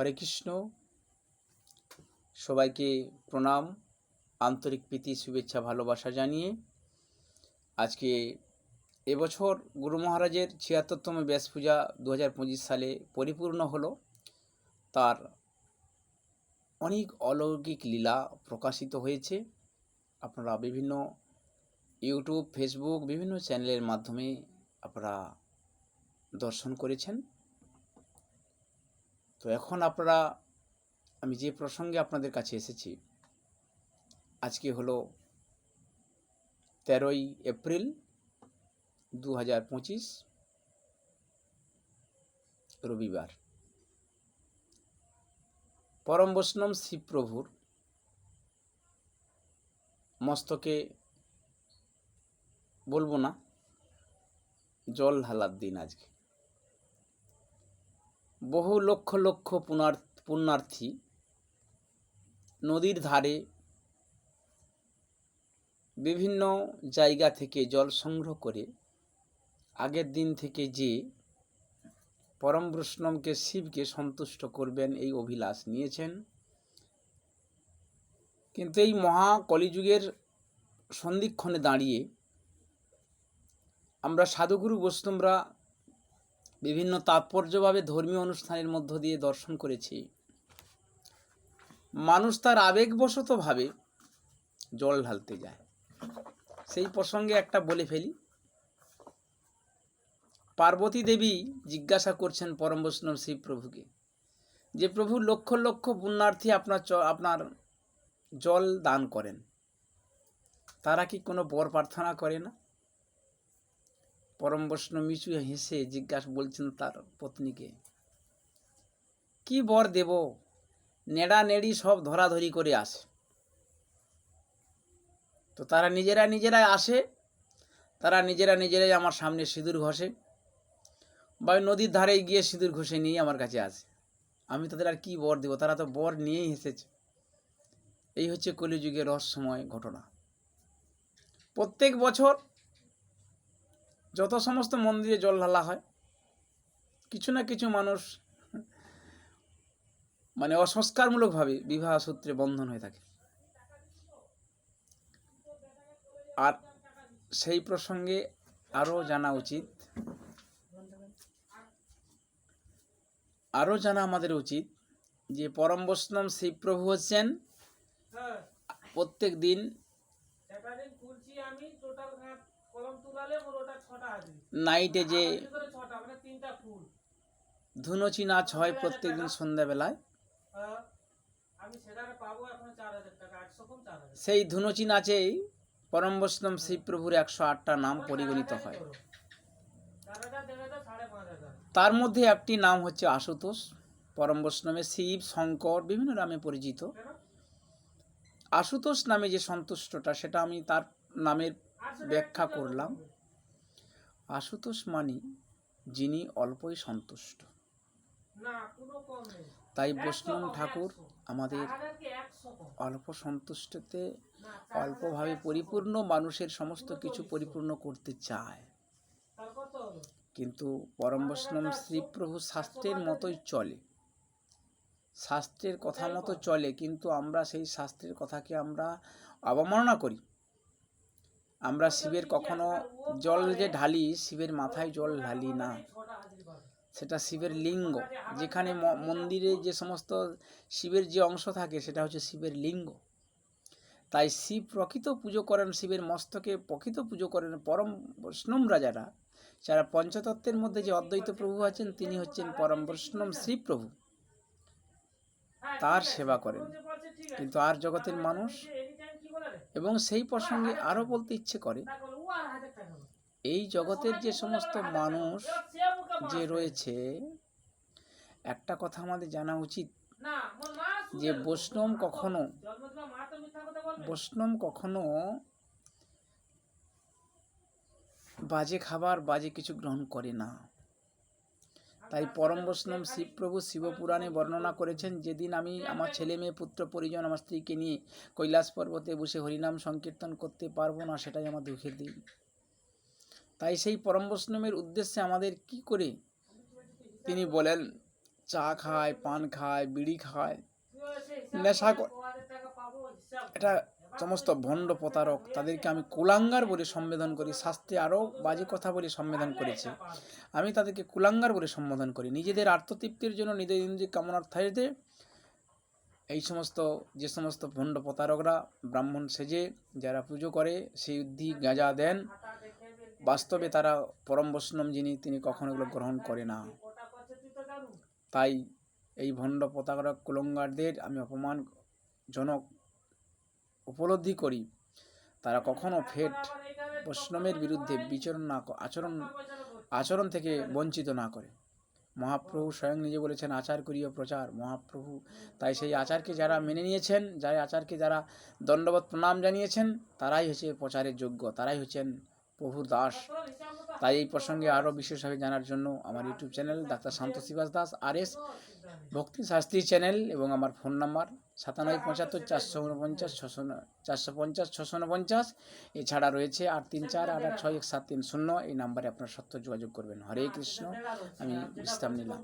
হরে কৃষ্ণ। সবাইকে প্রণাম, আন্তরিক প্রীতি, শুভেচ্ছা, ভালোবাসা জানিয়ে আজকে এবছর গুরু মহারাজের ছিয়াত্তরতম ব্যাস পূজা দু হাজার পঁচিশ সালে পরিপূর্ণ হলো। তার অনেক অলৌকিক লীলা প্রকাশিত হয়েছে। আপনারা বিভিন্ন ইউটিউব, ফেসবুক, বিভিন্ন চ্যানেলের মাধ্যমে আপনারা দর্শন করেছেন। তো এখন আপনারা, আমি যে প্রসঙ্গে আপনাদের কাছে এসেছি, আজকে হলো তেরোই এপ্রিল দু হাজার পঁচিশ, রবিবার। পরম বৈষ্ণব শিবপ্রভুর মস্তকে বলব না, জল ঢালার দিন আজকে। বহু লক্ষ লক্ষ পুনার পুণ্যার্থী নদীর ধারে বিভিন্ন জায়গা থেকে জল সংগ্রহ করে আগের দিন থেকে যে পরম বৈষ্ণবকে, শিবকে সন্তুষ্ট করবেন এই অভিলাষ নিয়েছেন। কিন্তু এই মহা কলিযুগের সন্ধিক্ষণে দাঁড়িয়ে আমরা সাধুগুরু বৈষ্ণবরা বিভিন্ন তাৎপর্যভাবে ধর্মীয় অনুষ্ঠানের মধ্য দিয়ে দর্শন করেছি। মানুষ তার আবেগবশতভাবে জল ঢালতে যায়। সেই প্রসঙ্গে একটা বলে ফেলি। পার্বতী দেবী জিজ্ঞাসা করছেন পরম বৈষ্ণব শিব প্রভুকে যে, প্রভু, লক্ষ লক্ষ পুণ্যার্থী আপনার আপনার জল দান করেন। তারা কি কোনো বর প্রার্থনা করে না? পরম বৈষ্ণব মিচু হেসে জিজ্ঞাসা বলছেন তার পত্নীকে, কি বর দেব? নেড়া নেড়ি সব ধরাধরি করে আসে। তো তারা নিজেরা নিজেরাই আসে, তারা নিজেরা নিজেরাই আমার সামনে সিঁদুর ঘষে বা নদীর ধারে গিয়ে সিঁদুর ঘষে নিয়ে আমার কাছে আসে। আমি তাদের আর কি বর দেব? তারা তো বর নিয়েই এসেছে এই হচ্ছে কলিযুগের রহস্যময় ঘটনা। প্রত্যেক বছর যত সমস্ত মন্দিরে জল ঢালা হয়, কিছু না কিছু মানুষ মানে অসংস্কারমূলকভাবে বিবাহ সূত্রে বন্ধন হয়ে থাকে। আর সেই প্রসঙ্গে আরও জানা উচিত, আরও জানা আমাদের উচিত যে পরম বৈষ্ণব শিবপ্রভু হচ্ছেন প্রত্যেক দিন নাইটে যে ধুনুচি নাচ হয় প্রত্যেক দিন সন্ধ্যাবেলায়? হাজার সেই ধুনুচি নাচেই পরম বৈষ্ণব শিবপ্রভুর একশো আটটা নাম পরিগণিত হয়। তার মধ্যে একটি নাম হচ্ছে আশুতোষ পরম বৈষ্ণবের শিব শঙ্কর বিভিন্ন নামে পরিচিত। আশুতোষ নামে যে সন্তুষ্টটা সেটা আমি তার নামের ব্যাখ্যা করলাম। আশুতোষ মানে যিনি অল্পই সন্তুষ্ট। তাই বৈষ্ণব ঠাকুর আমাদের অল্প সন্তুষ্টতে অল্পভাবে পরিপূর্ণ মানুষের সমস্ত কিছু পরিপূর্ণ করতে চায়। কিন্তু পরম বৈষ্ণব শ্রীপ্রভু শাস্ত্রের মতোই চলে। শাস্ত্রের কথা মতো চলে কিন্তু আমরা সেই শাস্ত্রের কথাকে আমরা অবমাননা করি। আমরা শিবের কখনো জল যে ঢালি, শিবের মাথায় জল ঢালি না। সেটা শিবের লিঙ্গ। যেখানে মন্দিরে যে সমস্ত শিবের যে অংশ থাকে, সেটা হচ্ছে শিবের লিঙ্গ। তাই শিব প্রকৃত পুজো করেন, শিবের মস্তকে প্রকৃত পুজো করেন পরম বৈষ্ণবরা যারা যারা পঞ্চতত্ত্বের মধ্যে যে অদ্বৈত প্রভু আছেন, তিনি হচ্ছেন পরম বৈষ্ণব শ্রীপ্রভু। তার সেবা করেন। কিন্তু আর জগতের মানুষ Anytime কি বলে রে? এবং সেই প্রসঙ্গে আরও বলতে ইচ্ছে করে। এই জগতের যে সমস্ত মানুষ যে রয়েছে, একটা কথা আমাদের জানা উচিত, যে বৈষ্ণব কখনো। বৈষ্ণব কখনো বাজে খাবার, বাজে কিছু গ্রহণ করে না তাই পরম বৈষ্ণব শিবপ্রভু শিবপুরাণে বর্ণনা করেছেন, যেদিন আমি আমার ছেলে মেয়ে পুত্র পরিজন আমার স্ত্রীকে নিয়ে কৈলাস পর্বতে বসে হরিনাম সংকীর্তন করতে পারব না, সেটাই আমার দুঃখের দিন তাই সেই পরম বৈষ্ণবের উদ্দেশ্যে আমাদের কি করে তিনি বলেন, চা খায়, পান খায়, বিড়ি খায়, নেশা। এটা সমস্ত ভণ্ড প্রতারক, তাদেরকে আমি কুলাঙ্গার বলে সম্বোধন করি, শাস্তি আরও বাজে কথা বলে সম্বোধন করেছে। আমি তাদেরকে কুলাঙ্গার বলে সম্বোধন করি। নিজেদের আত্মতৃপ্তির জন্য ইন্দ্রিয় কামনার থাইতে এই সমস্ত, যে সমস্ত ভণ্ড প্রতারকরা ব্রাহ্মণ সেজে যারা পুজো করে, সেই উদ্ধি গাঁজা দেন। বাস্তবে তারা পরম বৈষ্ণব যিনি, তিনি কখনো এগুলো গ্রহণ করে না। তাই এই ভণ্ড প্রতারক কুলঙ্গারদের আমি অপমানজনক উপলব্ধি করি। তারা কখনো ফেট বৈষ্ণবের বিরুদ্ধে বিচরণ না আচরণ আচরণ থেকে বঞ্চিত না করে। মহাপ্রভু স্বয়ং নিজে বলেছেন, আচার করিও প্রচার, মহাপ্রভু। তাই সেই আচারকে যারা মেনে নিয়েছেন, যারা আচারকে যারা দণ্ডবত প্রণাম জানিয়েছেন, তারাই হচ্ছে প্রচারের যোগ্য, তারাই হচ্ছেন প্রভুর দাস। তাই এই প্রসঙ্গে আরও বিশেষভাবে জানার জন্য আমার YouTube channel doctor Shanta Shibas Das, আর এস। ভক্তি শাস্ত্রী চ্যানেল এবং আমার ফোন নাম্বার সাতানব্বই পঁচাত্তর চারশো উনপঞ্চাশ ছশো চারশো পঞ্চাশ ছশো উনপঞ্চাশ এছাড়া রয়েছে আট তিন চার আট আট ছয় এক সাত তিন শূন্য। এই নাম্বারে আপনার সত্য যোগাযোগ করবেন। হরে কৃষ্ণ। দেখা আমি বিশ্রাম নিলাম।